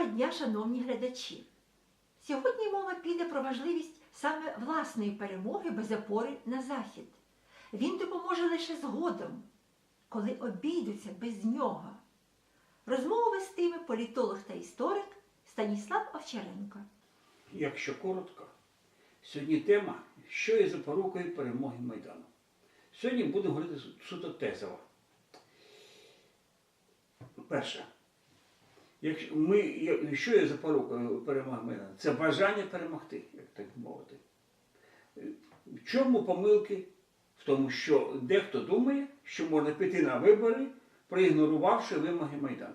Доброго дня, шановні глядачі! Сьогодні мова піде про важливість саме власної перемоги без опори на захід. Він допоможе лише згодом, коли обійдуться без нього. Розмову вестиме політолог та історик Станіслав Овчаренко. Якщо коротко, сьогодні тема, що є запорукою перемоги Майдану. Сьогодні будемо говорити суто тезово. Перше. Якщо ми, я- що є запорукою перемоги Майдану? Це бажання перемогти, як так мовити. Е, В чому помилки? В тому, що дехто думає, що можна піти на вибори, проігнорувавши вимоги Майдану.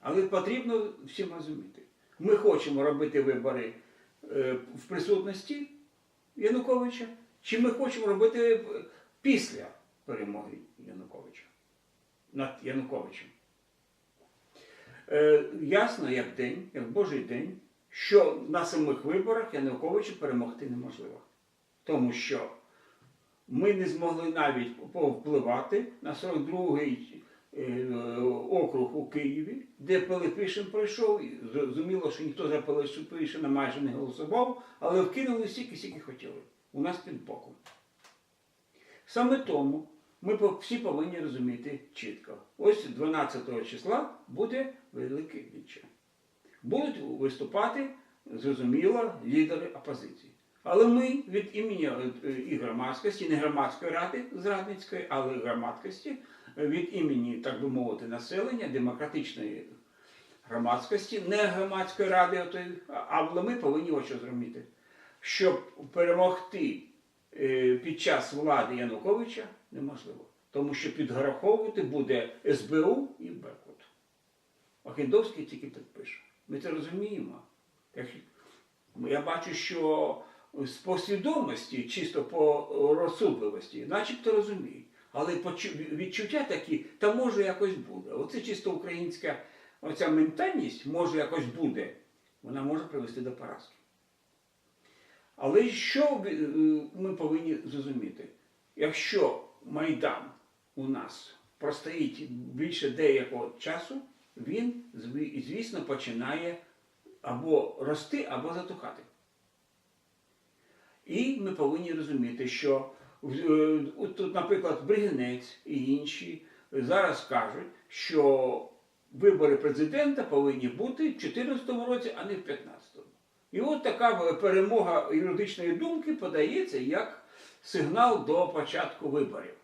Але потрібно всім розуміти. Ми хочемо робити вибори е, в присутності Януковича, чи ми хочемо робити після перемоги Януковича над Януковичем. Е, ясно, як день, як Божий день, що на самих виборах Януковича перемогти неможливо. Тому що ми не змогли навіть повпливати на 42-й е, округ у Києві, де Пилипишин пройшов. І Зрозуміло, що ніхто за Пилипишина майже не голосував, але вкинули стільки, скільки хотіли. У нас під боком. Саме тому ми всі повинні розуміти чітко. Ось 12 числа буде велике віче. Будуть виступати, зрозуміло, лідери опозиції. Але ми від імені е, і громадськості, не громадської ради зрадницької, але громадськості, від імені, так би мовити, населення, демократичної громадськості, не громадської ради, але ми повинні ось що зрозуміти, щоб перемогти е, під час влади Януковича неможливо. Тому що підграховувати буде СБУ і Беркут. Охендовський тільки підпише. Ми це розуміємо. Я бачу, що з посвідомості, чисто по розсудливості, начебто розуміють. Але відчуття такі, та може якось буде. Оце чисто українська оця ментальність, може якось буде, вона може привести до поразки. Але що е, ми повинні зрозуміти? Якщо Майдан у нас простоїть більше деякого часу, він, звісно, починає або рости, або затухати. І ми повинні розуміти, що е, тут, наприклад, Бригинець і інші зараз кажуть, що вибори президента повинні бути в 2014 році, а не в 2015. І от така перемога юридичної думки подається як сигнал до початку виборів.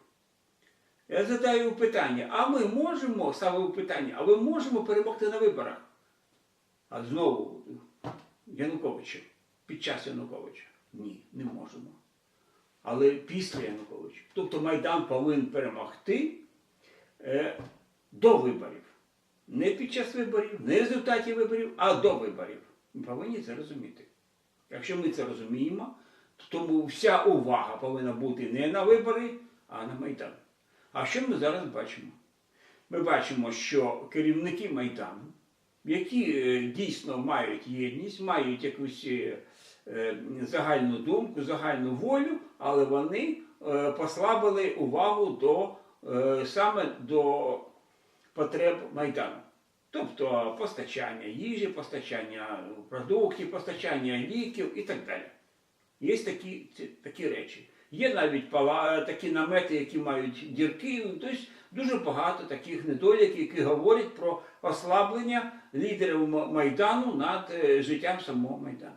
Я задаю питання, а ми можемо, ставив питання, а ми можемо перемогти на виборах? А знову Януковича, під час Януковича. Ні, не можемо. Але після Януковича. Тобто Майдан повинен перемогти е, до виборів. Не під час виборів, не в результаті виборів, а до виборів. Ми повинні це розуміти. Якщо ми це розуміємо, то тому вся увага повинна бути не на вибори, а на Майдан. А що ми зараз бачимо? Ми бачимо, що керівники Майдану, які е, дійсно мають єдність, мають якусь е, е, загальну думку, загальну волю, але вони послабили увагу до, саме до потреб Майдану. Тобто постачання їжі, постачання продуктів, постачання ліків і так далі. Є такі, такі речі. Є навіть такі намети, які мають дірки. Тобто дуже багато таких недоліків, які говорять про ослаблення лідерів Майдану над е, життям самого Майдану.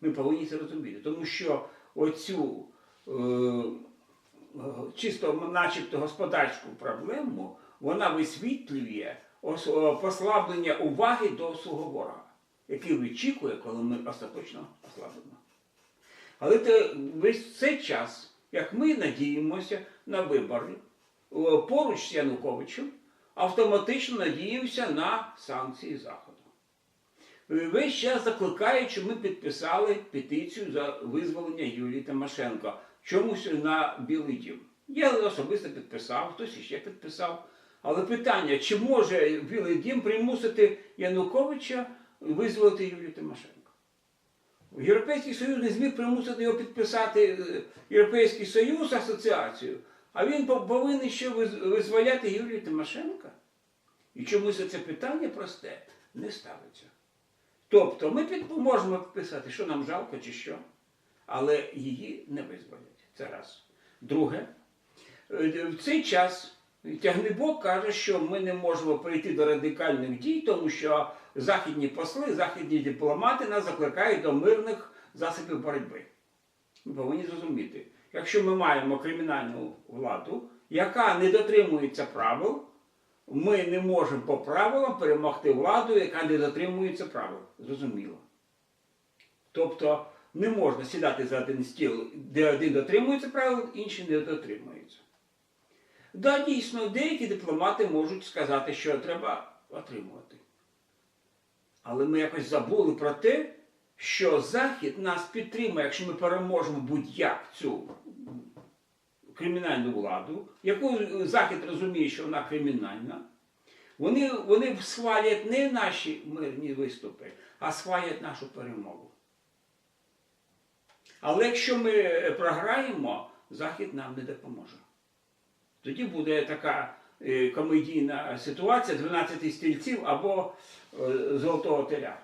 Ми повинні це розуміти, тому що оцю е, е, чисто начебто господарську проблему вона висвітлює послаблення уваги до свого ворога, який вичікує, коли ми остаточно ослабимо. Але те, весь цей час, як ми надіємося на вибори поруч з Януковичем, автоматично надіємося на санкції Заходу. Весь час закликають, що ми підписали петицію за визволення Юлії Тимошенко чомусь на Білий Дім. Я особисто підписав, хтось іще підписав. Але питання, чи може Білий Дім примусити Януковича визволити Юлію Тимошенко? Європейський Союз не зміг примусити його підписати е, Європейський Союз асоціацію, а він повинен ще визволяти Юлію Тимошенка. І чомусь це питання просте не ставиться. Тобто ми можемо писати, що нам жалко чи що, але її не визволять. Це раз. Друге, е, в цей час Тягнебок каже, що ми не можемо перейти до радикальних дій, тому що західні посли, західні дипломати нас закликають до мирних засобів боротьби. Ми повинні зрозуміти, якщо ми маємо кримінальну владу, яка не дотримується правил, ми не можемо по правилам перемогти владу, яка не дотримується правил. Зрозуміло. Тобто не можна сідати за один стіл, де один дотримується правил, інший не дотримується. Да, дійсно, деякі дипломати можуть сказати, що треба отримувати. Але ми якось забули про те, що Захід нас підтримує, якщо ми переможемо будь-як цю кримінальну владу, яку Захід розуміє, що вона кримінальна. Вони, вони схвалять не наші мирні виступи, а схвалять нашу перемогу. Але якщо ми програємо, Захід нам не допоможе. Тоді буде така е, комедійна ситуація 12 стільців або е, золотого теля.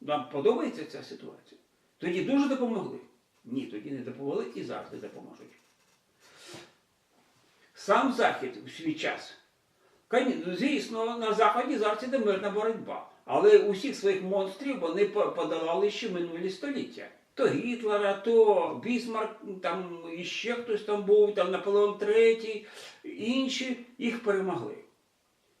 Нам подобається ця ситуація? Тоді дуже допомогли. Ні, тоді не допомогли і завжди допоможуть. Сам Захід у свій час. Звісно, на Заході зараз іде мирна боротьба. Але усіх своїх монстрів вони по- подолали ще минулі століття. То Гітлера, то Бісмарк, там іще хтось там був, там Наполеон III, інші їх перемогли.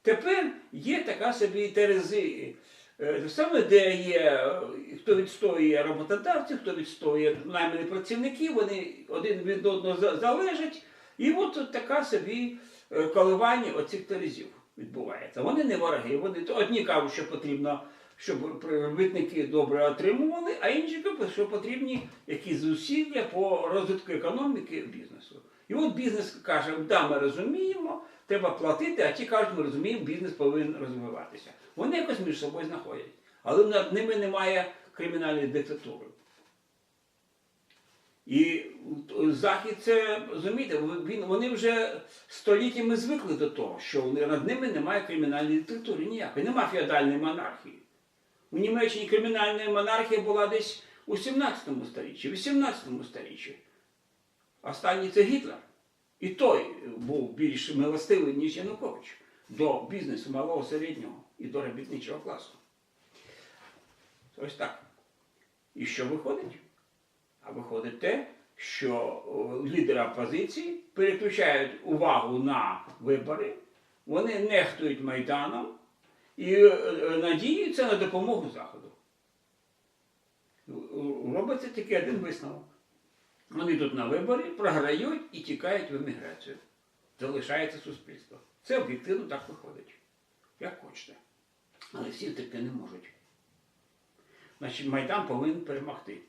Тепер є така собі Терези. Е, Саме де є, е, хто відстоює роботодавців, хто відстоює наймані працівників, вони один від одного залежать. І от така собі е, коливання оцих терезів відбувається. Вони не вороги. Вони одні кажуть, що потрібно, щоб робітники добре отримували, а інші що потрібні якісь зусилля по розвитку економіки бізнесу. І от бізнес каже, да, ми розуміємо, треба платити, а ті кажуть, ми розуміємо, бізнес повинен розвиватися. Вони якось між собою знаходять. Але над ними немає кримінальної диктатури. І Захід це, розумієте, вони вже століттями звикли до того, що над ними немає кримінальної диктатури ніякої, немає феодальної монархії. У Німеччині кримінальна монархія була десь у 17 сторіччі, 18 сторіччі. Останній це Гітлер. І той був більш милостивий, ніж Янукович, до бізнесу малого середнього і до робітничого класу. Ось так. І що виходить? А виходить те, що лідери опозиції переключають увагу на вибори, вони нехтують Майданом і е, е, надіються на допомогу Заходу. Робиться тільки один висновок. Вони йдуть на вибори, програють і тікають в еміграцію. Залишається суспільство. Це об'єктивно так виходить. Як хочете. Але всі таки не можуть. Значить, Майдан повинен перемогти.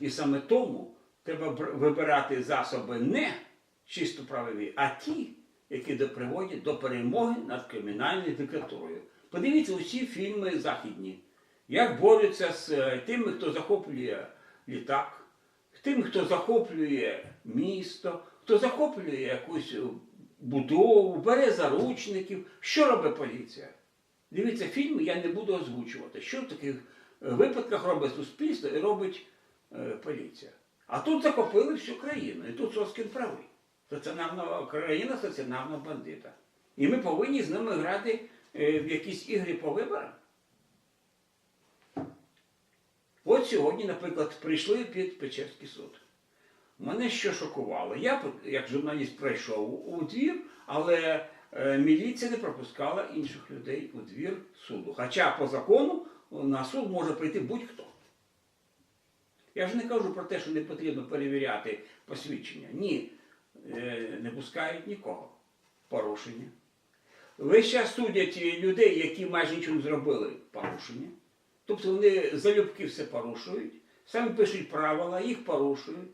І саме тому треба вибирати засоби не чисто правові, а ті, які приводять до перемоги над кримінальною диктатурою. Подивіться усі фільми західні, як борються з е, тими, хто захоплює літак, тим, хто захоплює місто, хто захоплює якусь е, будову, бере заручників. Що робить поліція? Дивіться фільми, я не буду озвучувати, що в таких е, випадках робить суспільство і робить поліція. А тут захопили всю країну, і тут Соскін правий. Стаціонарна країна стаціонарного бандита. І ми повинні з ними грати е, в якісь ігри по виборам. От сьогодні, наприклад, прийшли під Печерський суд. Мене що шокувало? Я, як журналіст, прийшов у двір, але е, міліція не пропускала інших людей у двір суду. Хоча по закону на суд може прийти будь-хто. Я ж не кажу про те, що не потрібно перевіряти посвідчення. Ні, не пускають нікого. Порушення. Весь судять людей, які майже нічого не зробили порушення. Тобто вони залюбки все порушують, самі пишуть правила, їх порушують.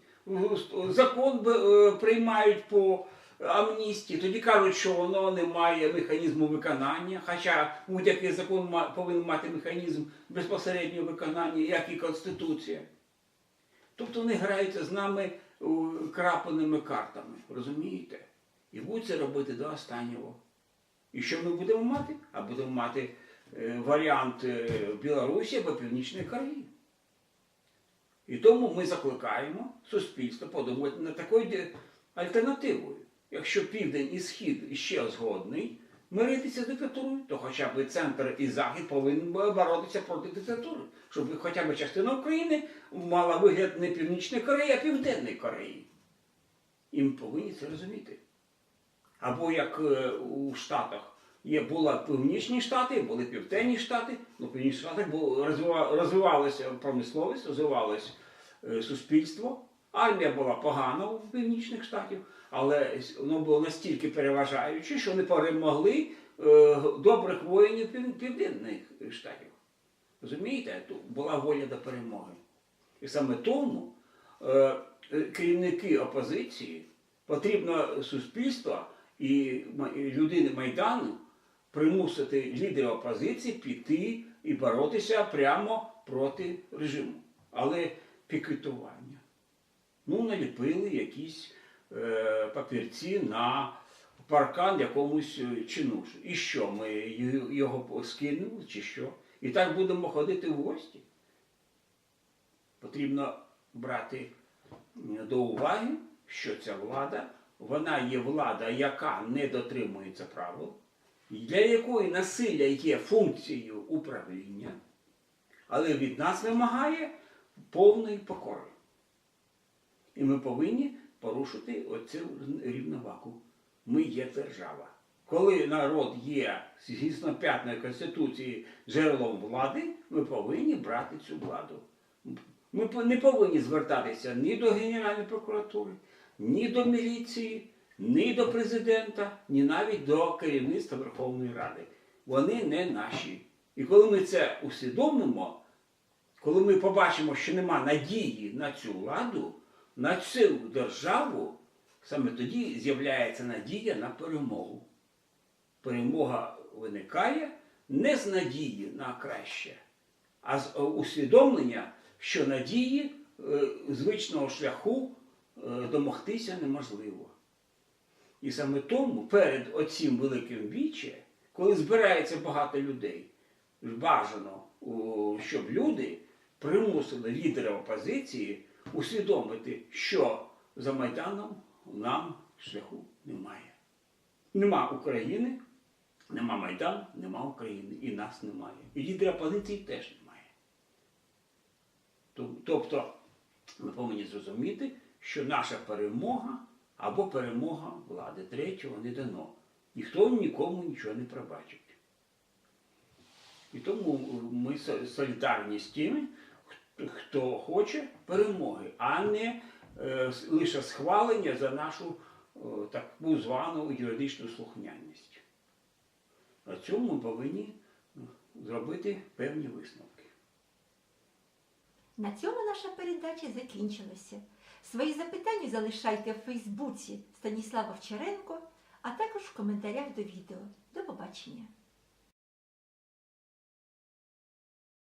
Закон е, приймають по амністії, тоді кажуть, що воно не має механізму виконання, хоча будь-який закон повинен мати механізм безпосереднього виконання, як і Конституція. Тобто вони граються з нами е, крапленими картами, розумієте? І будуть це робити до останнього. І що ми будемо мати? А будемо мати е, варіант е, Білорусі або Північної Кореї. І тому ми закликаємо суспільство подумати над такою альтернативою. Якщо південь і схід іще згодний миритися з диктатурою, то хоча б центр і захід повинен боротися проти диктатури, щоб хоча б частина України мала вигляд не Північної Кореї, а Південної Кореї. І ми повинні це розуміти. Або як е, у Штатах є були північні штати, були південні штати. Ну, в північних штатах розвивалася промисловість, розвивалося е, суспільство. Армія була погана у північних штатів, але воно було настільки переважаюче, що вони перемогли е, добрих воїнів південних штатів. Розумієте, Тут була воля до перемоги. І саме тому е, керівники опозиції потрібно суспільство і людини Майдану примусити лідерів опозиції піти і боротися прямо проти режиму. Але пікетування. Ну, наліпили якісь е, папірці на паркан якомусь е, чинушу. І що, ми його скинули чи що? І так будемо ходити в гості? Потрібно брати до уваги, що ця влада, вона є влада, яка не дотримується правил, для якої насилля є функцією управління, але від нас вимагає повної покори. І ми повинні порушити оцю рівновагу. Ми є держава. Коли народ є згідно п'ятої конституції джерелом влади, ми повинні брати цю владу. Ми не повинні звертатися ні до Генеральної прокуратури, ні до міліції, ні до президента, ні навіть до керівництва Верховної Ради. Вони не наші. І коли ми це усвідомимо, коли ми побачимо, що нема надії на цю владу, на цю державу, саме тоді з'являється надія на перемогу. Перемога виникає не з надії на краще, а з е, усвідомлення, що надії е, звичного шляху е, домогтися неможливо. І саме тому перед оцим великим віче, коли збирається багато людей, бажано, щоб люди примусили лідерів опозиції усвідомити, що за Майданом нам шляху немає. Нема України, нема Майдану, нема України. І нас немає. І лідерів опозиції теж немає. Тобто ми повинні зрозуміти, що наша перемога або перемога влади третього не дано. Ніхто нікому нічого не пробачить. І тому ми солідарні з тими, хто- хоче перемоги, а не е, лише схвалення за нашу е, таку звану юридичну слухняність. На цьому ми повинні е, зробити певні висновки. На цьому наша передача закінчилася. Свої запитання залишайте в Фейсбуці Станіслава Овчаренко, а також в коментарях до відео. До побачення!